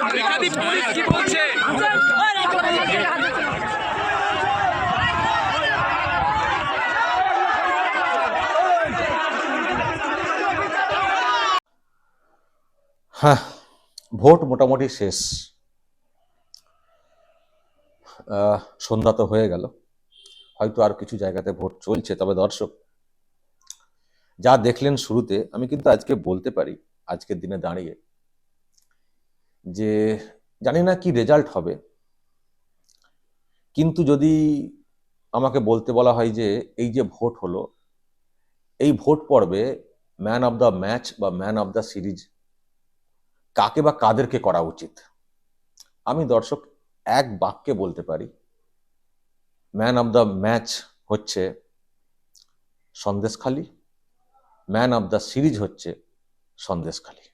Police কি বলছে? হ্যাঁ ভোট মোটামুটি শেষ। সন্ধ্যা তো হয়ে গেল। হয়তো আর কিছু জায়গাতে ভোট চলছে, তবে দর্শক, যা দেখলেন শুরুতে, আমি কিন্তু আজকে বলতে পারি, আজকের দিনে দাঁড়িয়ে যে জানি না কি রেজাল্ট হবে। কিন্তু যদি আমাকে বলতে বলা হয় যে এই যে ভোট হলো, এই ভোট পর্বে ম্যান অফ দ্য ম্যাচ বা ম্যান অফ দ্য সিরিজ কাকে বা কাদেরকে করা উচিত? আমি দর্শক এক বাক্যে বলতে পারি ম্যান অফ দ্য ম্যাচ হচ্ছে Sandeshkhali man of the series হচ্ছে সন্দেশখালী।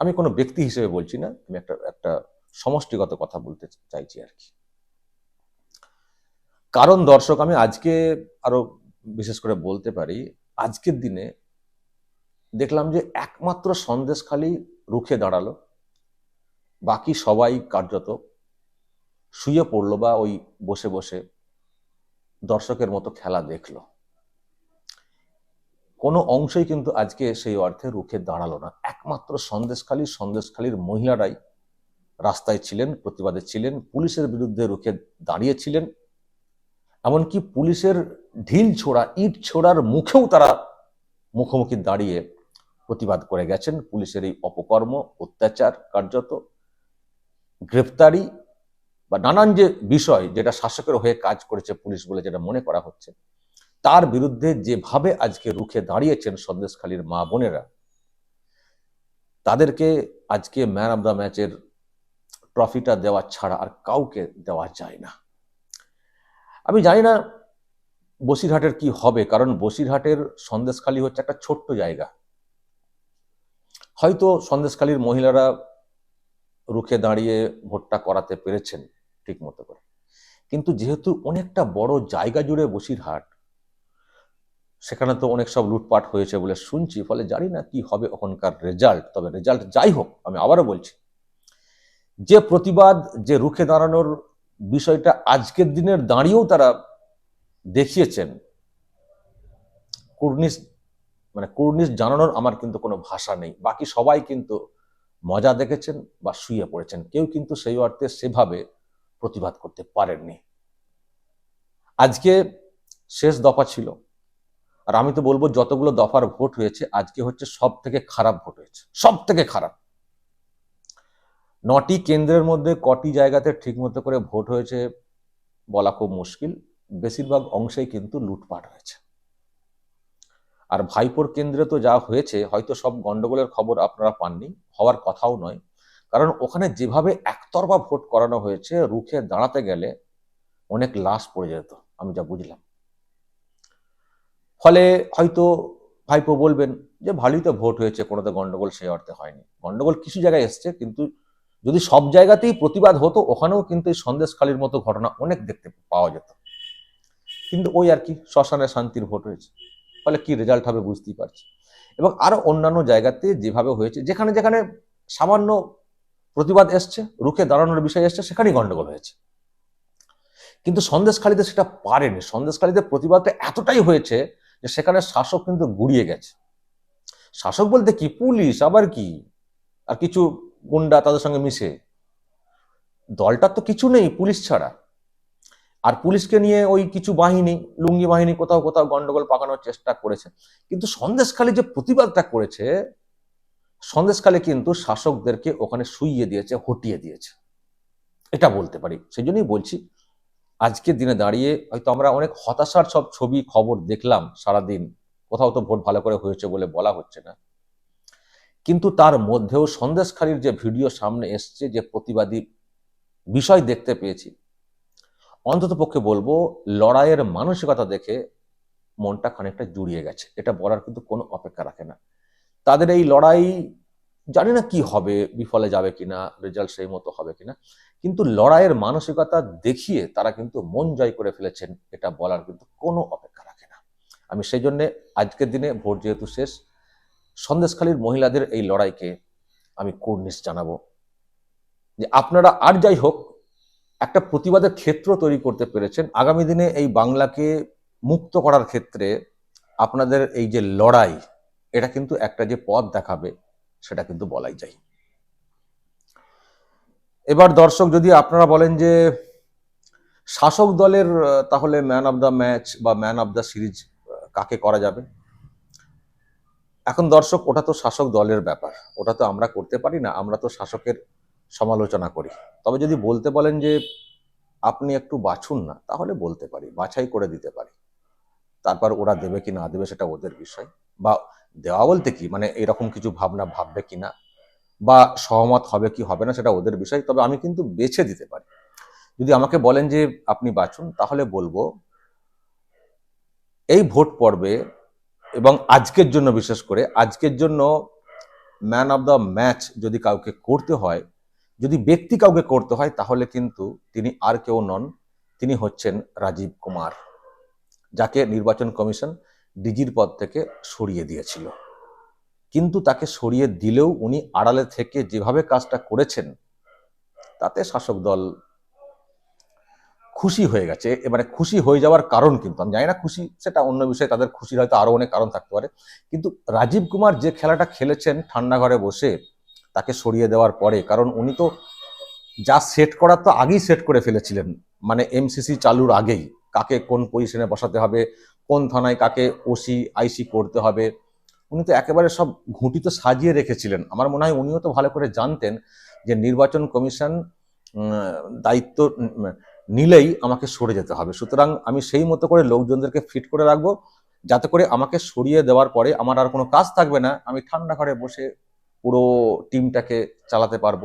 আমি কোনো ব্যক্তি হিসেবে বলছি না, আমি একটা একটা সমষ্টিগত কথা বলতে চাইছি আর কি। কারণ দর্শক, আমি আজকে আরও বিশেষ করে বলতে পারি, আজকের দিনে দেখলাম যে একমাত্র সন্দেশখালী রুখে দাঁড়াল, বাকি সবাই কার্যত শুয়ে পড়ল বা ওই বসে বসে দর্শকের মতো খেলা দেখল। কোনো অংশই কিন্তু আজকে সেই অর্থে রুখে দাঁড়াল না। একমাত্র সন্দেশখালী, সন্দেশখালীর মহিলারাই রাস্তায় ছিলেন, প্রতিবাদে ছিলেন, পুলিশের বিরুদ্ধে রুখে দাঁড়িয়েছিলেন। এমনকি পুলিশের ঢিল ছোড়া, ইট ছোড়ার মুখেও তারা মুখোমুখি দাঁড়িয়ে প্রতিবাদ করে গেছেন। পুলিশের এই অপকর্ম, অত্যাচার কার্যত গ্রেপ্তারি বা নানান যে বিষয় যেটা শাসকের হয়ে কাজ করেছে পুলিশ বলে যেটা মনে করা হচ্ছে তার বিরুদ্ধে যেভাবে আজকে রুখে দাঁড়িয়েছেন সন্দেশখালীর মা বোনেরা, তাদেরকে আজকে ম্যান অব দ্য ম্যাচের ট্রফিটা দেওয়া ছাড়া আর কাউকে দেওয়া যায় না। আমি জানি না বসিরহাটের কি হবে, কারণ বসিরহাটের সন্দেশখালী হচ্ছে একটা ছোট্ট জায়গা। হয়তো সন্দেশখালীর মহিলারা রুখে দাঁড়িয়ে ভোটটা করাতে পেরেছেন ঠিক মতো করে। কিন্তু যেহেতু অনেকটা বড় জায়গা জুড়ে বসিরহাট সেখানে তো অনেক সব লুটপাট হয়েছে বলে শুনছি, ফলে জানি না কি হবে ওখানকার রেজাল্ট তবে রেজাল্ট যাই হোক, আমি আবারও বলছি, যে প্রতিবাদ, যে রুখে দাঁড়ানোর বিষয়টা আজকের দিনের দাঁড়িয়েও তারা দেখিয়েছেন, কুর্নিশ মানে কুর্নিশ জানানোর আমার কিন্তু কোনো ভাষা নেই। বাকি সবাই কিন্তু মজা দেখেছেন বা শুয়ে পড়েছেন। কেউ কিন্তু সেই অর্থে সেভাবে প্রতিবাদ করতে পারেননি। আজকে শেষ দফা ছিল। আর আমি তো বলব যতগুলো দফার ভোট হয়েছে, আজকে হচ্ছে সব থেকে খারাপ ভোট হয়েছে। সব থেকে খারাপ। নটি কেন্দ্রের মধ্যে কটি জায়গাতে ঠিকমতো করে ভোট হয়েছে বলা খুব মুশকিল। বেশিরভাগ অংশেই কিন্তু লুটপাট হয়েছে। আর ভাইপোর কেন্দ্রে তো যা হয়েছে, হয়তো সব গন্ডগোলের খবর আপনারা পাননি, হওয়ার কথাও নয়। কারণ ওখানে যেভাবে একতরফা ভোট করানো হয়েছে, রুখে দাঁড়াতে গেলে অনেক লাশ পড়ে যেত, আমি যা বুঝলাম। ফলে হয়তো ভাইপো বলবেন যে ভালোই তো ভোট হয়েছে কোনো তো গন্ডগোল সেই অর্থে হয়নি। গন্ডগোল কিছু জায়গায় এসছে, কিন্তু যদি সব জায়গাতেই প্রতিবাদ হতো, ওখানেও কিন্তু এই সন্দেশখালীর মতো ঘটনা অনেক দেখতে পাওয়া যেত। কিন্তু ওই আর কি, শ্মশানে শান্তির ভোট হয়েছে। ফলে কি রেজাল্ট হবে বুঝতেই পারছি। এবং আরও অন্যান্য জায়গাতে যেভাবে হয়েছে, যেখানে যেখানে সামান্য প্রতিবাদ এসছে, রুখে দাঁড়ানোর বিষয় এসছে, সেখানেই গন্ডগোল হয়েছে। কিন্তু সন্দেশখালীতে সেটা পারেনি। সন্দেশখালীতে প্রতিবাদটা এতটাই হয়েছে যে সেখানে শাসক কিন্তু গুড়িয়ে গেছে। শাসক বলতে কি? পুলিশ, আবার কি? আর কিছু গুন্ডা তাদের সঙ্গে মিশে। দলটার তো কিছু নেই পুলিশ ছাড়া। আর পুলিশকে নিয়ে ওই কিছু বাহিনী, লুঙ্গি বাহিনী কোথাও কোথাও গন্ডগোল পাকানোর চেষ্টা করেছে। কিন্তু সন্দেশখালী যে প্রতিবাদটা করেছে, সন্দেশখালী কিন্তু শাসকদেরকে ওখানে শুইয়ে দিয়েছে, হটিয়ে দিয়েছে। এটা বলতে পারি। সেই জন্যই বলছি আজকের দিনে দাঁড়িয়ে হয়তো আমরা অনেক হতাশার সব ছবি, খবর দেখলাম সারাদিন। কোথাও তো ভোট ভালো করে হয়েছে বলে বলা হচ্ছে না। কিন্তু তার মধ্যেও সন্দেশখালীর যে ভিডিও সামনে এসছে, যে প্রতিবাদী বিষয় দেখতে পেয়েছি, অন্তত পক্ষে বলব লড়াইয়ের মানসিকতা দেখে মনটা খানিকটা জুড়িয়ে গেছে। এটা বলার কিন্তু কোনো অপেক্ষা রাখে না। তাদের এই লড়াই জানি না কি হবে, বিফলে যাবে কিনা, রেজাল্ট সেই মতো হবে কিনা, কিন্তু লড়াইয়ের মানসিকতা দেখিয়ে তারা কিন্তু মন জয় করে ফেলেছেন, এটা বলার কিন্তু কোনো অপেক্ষা রাখে না। আমি সেই জন্য আজকের দিনে ভোট যেহেতু শেষ, সন্দেশখালীর মহিলাদের এই লড়াইকে আমি কুর্নিশ জানাব। যে আপনারা আর যাই হোক, একটা প্রতিবাদের ক্ষেত্র তৈরি করতে পেরেছেন, আগামী দিনে এই বাংলাকে মুক্ত করার ক্ষেত্রে আপনাদের এই যে লড়াই, এটা কিন্তু একটা যে পথ দেখাবে সেটা কিন্তু বলাই যায়। এবার দর্শক, যদি আপনারা বলেন যে শাসক দলের তাহলে ম্যান অফ দ্য ম্যাচ বা ম্যান অফ দ্য সিরিজ কাকে করা যাবে? এখন দর্শক, ওটা তো শাসক দলের ব্যাপার। ওটা তো আমরা করতে পারি না, আমরা তো শাসকের সমালোচনা করি। তবে যদি বলতে বলেন যে আপনি একটু বাছুন না, তাহলে বলতে পারি, বাছাই করে দিতে পারি। তারপর ওরা দেবে কি না দেবে, সেটা ওদের বিষয়। বা দেওয়া বলতে কি? মানে এরকম কিছু ভাবনা ভাববে কি না? বা সহমত হবে কি হবে না সেটা ওদের বিষয়, তবে আমি কিন্তু বেছে দিতে পারি। যদি আমাকে বলেন যে আপনি বাছুন তাহলে বলব, এই ভোট পর্বে এবং আজকের জন্য বিশেষ করে, আজকের জন্য ম্যান অফ দ্য ম্যাচ যদি কাউকে করতে হয়, যদি ব্যক্তি কাউকে করতে হয়, তাহলে কিন্তু তিনি আর কেউ নন, তিনি হচ্ছেন রাজীব কুমার, যাকে নির্বাচন কমিশন ডিজির পদ থেকে সরিয়ে দিয়েছিল। কিন্তু তাকে সরিয়ে দিলেও উনি আড়ালে থেকে যেভাবে কাজটা করেছেন, তাতে শাসক দল খুশি হয়ে গেছে। এবারে খুশি হয়ে যাওয়ার কারণ কিন্তু, আমি জানি না খুশি সেটা অন্য বিষয়ে, তাদের খুশির হয়তো আরও অনেক কারণ থাকতে পারে। কিন্তু রাজীব কুমার যে খেলাটা খেলেছেন ঠান্ডা ঘরে বসে, তাকে সরিয়ে দেওয়ার পরে, কারণ উনি তো যা সেট করার তো আগেই সেট করে ফেলেছিলেন। মানে এমসিসি চালুর আগেই, কাকে কোন পজিশনে বসাতে হবে কোন থানায় কাকে ওসি, আইসি করতে হবে। উনি তো একেবারে সব ঘুঁটি তো সাজিয়ে রেখেছিলেন। আমার মনে হয় উনিও তো ভালো করে জানতেন যে নির্বাচন কমিশন দায়িত্ব নিলেই আমাকে সরে যেতে হবে। সুতরাং আমি সেই মতো করে লোকজনদেরকে ফিট করে রাখব, যাতে করে আমাকে সরিয়ে দেওয়ার পরে আমার আর কোনো কাজ থাকবে না। আমি ঠান্ডা ঘরে বসে পুরো টিমটাকে চালাতে পারব।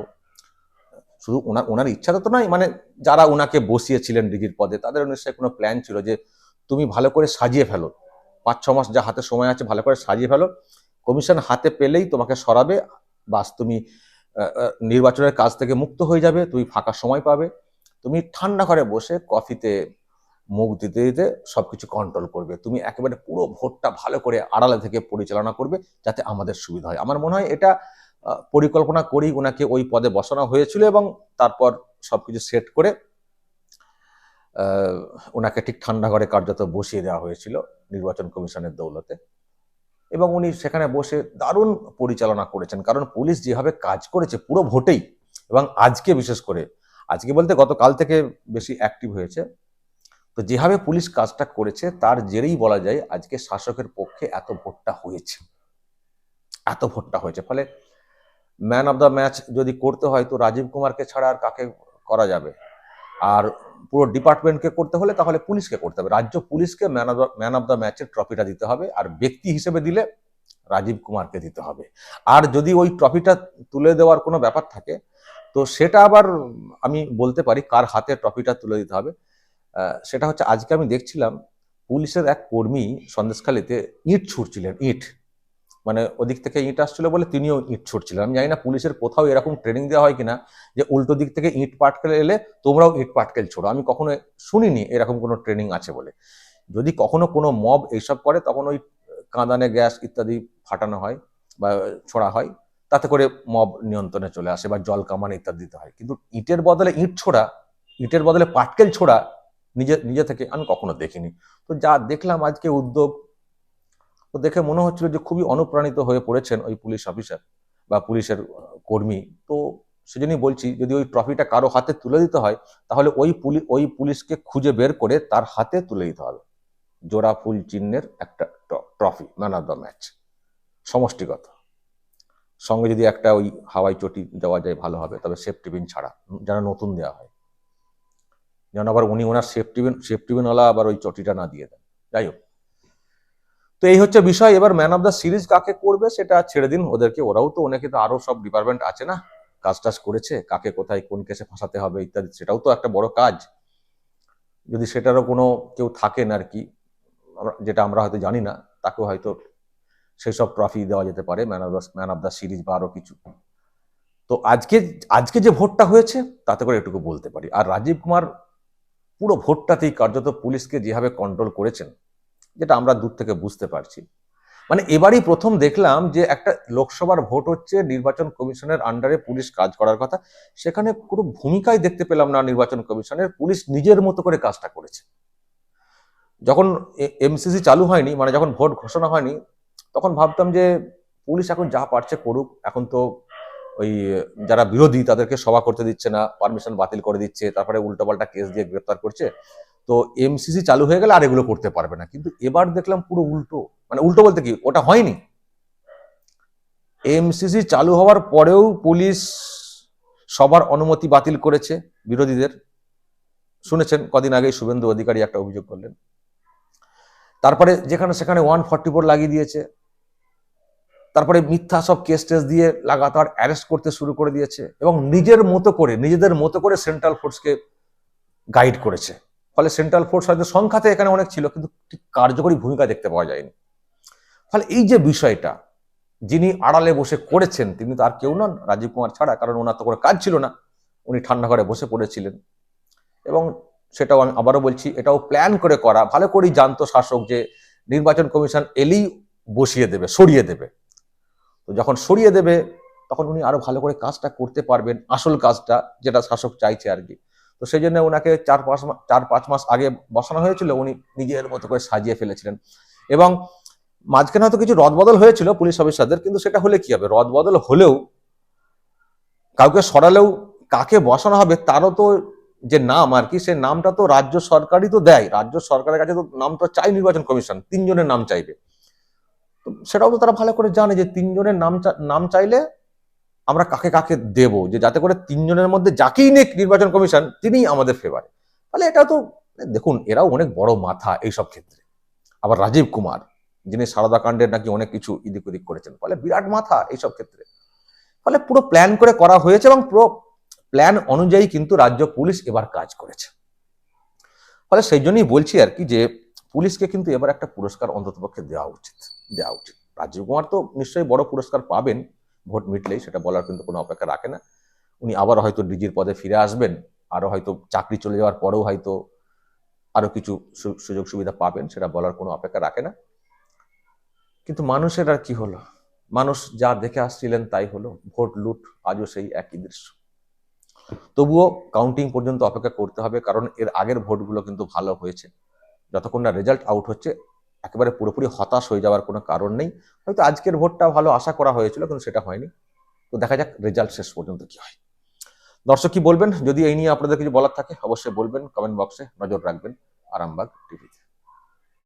শুধু ওনার ওনার ইচ্ছা তো নয় মানে যারা ওনাকে বসিয়েছিলেন ডিজির পদে, তাদের নিশ্চয়ই কোনো প্ল্যান ছিল যে তুমি ভালো করে সাজিয়ে ফেলো। পাঁচ, ছ মাস যা হাতে সময় আছে ভালো করে সাজিয়ে ফেলো। কমিশন হাতে পেলেই তোমাকে সরাবে। বাস তুমি নির্বাচনের কাজ থেকে মুক্ত হয়ে যাবে, তুমি ফাঁকা সময় পাবে। তুমি ঠান্ডা ঘরে বসে কফিতে মুখ দিতে দিতে সবকিছু কন্ট্রোল করবে। তুমি একেবারে পুরো ভোটটা ভালো করে আড়ালে থেকে পরিচালনা করবে যাতে আমাদের সুবিধা হয়। আমার মনে হয় এটা পরিকল্পনা করেই ওনাকে ওই পদে বসানো হয়েছিল এবং তারপর সবকিছু সেট করে ওনাকে ঠিক ঠান্ডা ঘরে কার্যত বসিয়ে দেওয়া হয়েছিল নির্বাচন কমিশনের দৌলতে। এবং উনি সেখানে বসে দারুণ পরিচালনা করেছেন, কারণ পুলিশ যেভাবে কাজ করেছে পুরো ভোটেই, এবং আজকে বিশেষ করে, আজকে বলতে গতকাল থেকে বেশি অ্যাক্টিভ হয়েছে। তো যেভাবে পুলিশ কাজটা করেছে, তার জেরেই বলা যায় আজকে শাসকের পক্ষে এত ভোটটা হয়েছে। এত ভোটটা হয়েছে, ফলে ম্যান অফ দ্য ম্যাচ যদি করতে হয়, তো রাজীব কুমারকে ছাড়া আর কাকে করা যাবে? আর পুরো ডিপার্টমেন্টকে করতে হলে তাহলে পুলিশকে করতে হবে। রাজ্য পুলিশকে man of man of the ম্যাচের ট্রফিটা দিতে হবে আর ব্যক্তি হিসেবে দিলে রাজীব কুমারকে দিতে হবে। আর যদি ওই ট্রফিটা তুলে দেওয়ার কোনো ব্যাপার থাকে, তো সেটা আবার আমি বলতে পারি কার হাতে ট্রফিটা তুলে দিতে হবে। সেটা হচ্ছে আজকে আমি দেখছিলাম পুলিশের এক কর্মী সন্দেশখালীতে ইট ছুটছিলেন ইট। মানে ওদিক থেকে ইট আসছিল বলে তিনিও ইট ছুটছিলেন। আমি জানি না পুলিশের কোথাও এরকম ট্রেনিং দেওয়া হয় কিনা যে উল্টো দিক থেকে ইট পাটকেল এলে তোমরাও ইট পাটকেল ছোড়ো। আমি কখনো শুনিনি এরকম কোনো ট্রেনিং আছে বলে। যদি কখনো কোনো মব এইসব করে, তখন ওই কাঁদানে গ্যাস ইত্যাদি ফাটানো হয় বা ছোড়া হয়, তাতে করে মব নিয়ন্ত্রণে চলে আসে বা জল কামান ইত্যাদি দিতে হয়। কিন্তু ইটের বদলে ইট ছোড়া, ইটের বদলে পাটকেল ছোড়া নিজে নিজে থেকে আমি কখনো দেখিনি। তো যা দেখলাম আজকে উদ্যোগ তো দেখে মনে হচ্ছিল যে খুবই অনুপ্রাণিত হয়ে পড়েছেন ওই পুলিশ অফিসার বা পুলিশের কর্মী। তো সেজন্যই বলছি, যদি ওই ট্রফিটা কারও হাতে তুলে দিতে হয়, তাহলে ওই পুলিশ ওই পুলিশকে খুঁজে বের করে তার হাতে তুলে দিতে হবে। জোড়া ফুল চিহ্নের একটা trophy, man of the match. সমষ্টিগত। সঙ্গে যদি একটা ওই হাওয়াই চটি দেওয়া যায়, ভালো হবে। তবে সেফটি বিন ছাড়া যেন নতুন দেওয়া হয়। যেন আবার উনি ওনার সেফটি বিন সেফটি বিনওয়ালা আবার ওই চটিটা না দিয়ে দেন। যাই হোক। তো এই হচ্ছে বিষয়। এবার ম্যান অফ দ্য সিরিজ কাকে করবে সেটা ছেড়ে দিন ওদেরকে। ওরাও তো অনেকে তো আরও সব ডিপার্টমেন্ট আছে না? কাজ টাজ করেছে, কাকে কোথায় কোন কেসে ফাঁসাতে হবে ইত্যাদি। সেটাও তো একটা বড় কাজ। যদি সেটারও কোনো কেউ থাকেন আর কি যেটা আমরা হয়তো জানি না, তাকেও হয়তো সেই সব ট্রফি দেওয়া যেতে পারে man of the man of the series বা আরও কিছু। তো আজকে আজকে যে ভোটটা হয়েছে, তাতে করে এটুকু বলতে পারি। আর রাজীব কুমার পুরো ভোটটাতেই কার্যত পুলিশকে যেভাবে কন্ট্রোল করেছেন যেটা আমরা দূর থেকে বুঝতে পারছি। মানে এবারই প্রথম দেখলাম যে একটা লোকসভার ভোট হচ্ছে নির্বাচন কমিশনের আন্ডারে পুলিশ কাজ করার কথা। সেখানে কোনো ভূমিকাই দেখতে পেলাম না নির্বাচন কমিশনের, পুলিশ নিজের মতো করে কাজটা করেছে। যখন এমসিসি চালু হয়নি মানে যখন ভোট ঘোষণা হয়নি, তখন ভাবতাম যে পুলিশ এখন যা পারছে করুক, এখন তো ওই যারা বিরোধী তাদেরকে সভা করতে দিচ্ছে না, পারমিশন বাতিল করে দিচ্ছে, তারপরে উল্টোপাল্টা কেস দিয়ে গ্রেপ্তার করছে। তো এমসিসি চালু হয়ে গেলে আর এগুলো করতে পারবে না। কিন্তু এবার দেখলাম পুরো উল্টো। মানে উল্টো বলতে কি? ওটা হয়নি। এমসিসি চালু হওয়ার পরেও পুলিশ সবার অনুমতি বাতিল করেছে বিরোধীদের। শুনেছেন, কদিন আগে শুভেন্দু অধিকারী একটা অভিযোগ করলেন। তারপরে যেখানে সেখানে ওয়ান ফর্টি ফোর লাগিয়ে দিয়েছে। তারপরে মিথ্যা সব কেস টেস দিয়ে লাগাতার অ্যারেস্ট করতে শুরু করে দিয়েছে এবং নিজের মতো করে, নিজেদের মতো করে সেন্ট্রাল ফোর্সকে গাইড করেছে। ফলে সেন্ট্রাল ফোর্স হয়তো সংখ্যাতে এখানে অনেক ছিল, কিন্তু ঠিক কার্যকরী ভূমিকা দেখতে পাওয়া যায়নি। ফলে এই যে বিষয়টা, যিনি আড়ালে বসে করেছেন, তিনি তো আর কেউ নন, রাজীব কুমার ছাড়া, কারণ ওনার তো কোনো কাজ ছিল না, উনি ঠান্ডা ঘরে বসে পড়েছিলেন। এবং সেটাও আমি আবারও বলছি, এটাও প্ল্যান করে করা, ভালো করেই জানতো শাসক যে নির্বাচন কমিশন এলেই বসিয়ে দেবে, সরিয়ে দেবে। তো যখন সরিয়ে দেবে, তখন উনি আরও ভালো করে কাজটা করতে পারবেন, আসল কাজটা, যেটা শাসক চাইছে আর কি। তো সেই জন্য ওনাকে চার পাঁচ মা- চার পাঁচ মাস আগে বসানো হয়েছিল, উনি নিজের মতো করে সাজিয়ে ফেলেছিলেন। এবং মাঝখানে হয়তো কিছু রদবদল হয়েছিল পুলিশ অফিসারদের, কিন্তু সেটা হলে কি হবে? রদবদল হলেও কাউকে সরালেও কাকে বসানো হবে তারও তো যে নাম আর কি, সে নামটা তো রাজ্য সরকারই তো দেয়। রাজ্য সরকারের কাছে তো নাম তো চাই নির্বাচন কমিশন, তিনজনের নাম চাইবে। সেটাও তো তারা ভালো করে জানে যে তিনজনের নাম নাম চাইলে আমরা কাকে কাকে দেব? যে যাতে করে তিনজনের মধ্যে যাকেই নেক নির্বাচন কমিশন, তিনিই আমাদের ফেভারে তাহলে এটা তো, দেখুন, এরাও অনেক বড় মাথা এইসব ক্ষেত্রে। আবার রাজীব কুমার, যিনি সারদা কাণ্ডের নাকি অনেক কিছু ইদিক ওদিক করেছেন, ফলে বিরাট মাথা এইসব ক্ষেত্রে। ফলে পুরো প্ল্যান করে করা হয়েছে এবং পুরো প্ল্যান অনুযায়ী কিন্তু রাজ্য পুলিশ এবার কাজ করেছে। ফলে সেই জন্যই বলছি আর কি যে, পুলিশকে কিন্তু এবার একটা পুরস্কার অন্ততপক্ষে দেওয়া উচিত দেওয়া উচিত। রাজীব কুমার তো নিশ্চয়ই বড় পুরস্কার পাবেন ভোট মিটলেই সেটা বলার কিন্তু কোনো অপেক্ষা রাখে না। উনি আবার হয়তো ডিজির পদে ফিরে আসবেন আরও হয়তো চাকরি চলে যাওয়ার পরেও হয়তো আরও কিছু সুযোগ সুবিধা পাবেন, সেটা বলার কোনো অপেক্ষা রাখে না। কিন্তু মানুষের আর কি হলো? মানুষ যা দেখে আসছিলেন তাই হলো। ভোট লুট আজও সেই একই দৃশ্য। তবুও কাউন্টিং পর্যন্ত অপেক্ষা করতে হবে, কারণ এর আগের ভোটগুলো কিন্তু ভালো হয়েছে। যতক্ষণ না রেজাল্ট আউট হচ্ছে একেবারে পুরোপুরি হতাশ হয়ে যাওয়ার কোনো কারণ নেই। হয়তো আজকের ভোটটা ভালো আশা করা হয়েছিল, কিন্তু সেটা হয়নি। তো দেখা যাক, রেজাল্ট শেষ পর্যন্ত কি হয়। দর্শক কি বলবেন? যদি এই নিয়ে আপনাদের কিছু বলার থাকে, অবশ্যই বলবেন। কমেন্ট বক্সে নজর রাখবেন। আরামবাগ টিভিতে।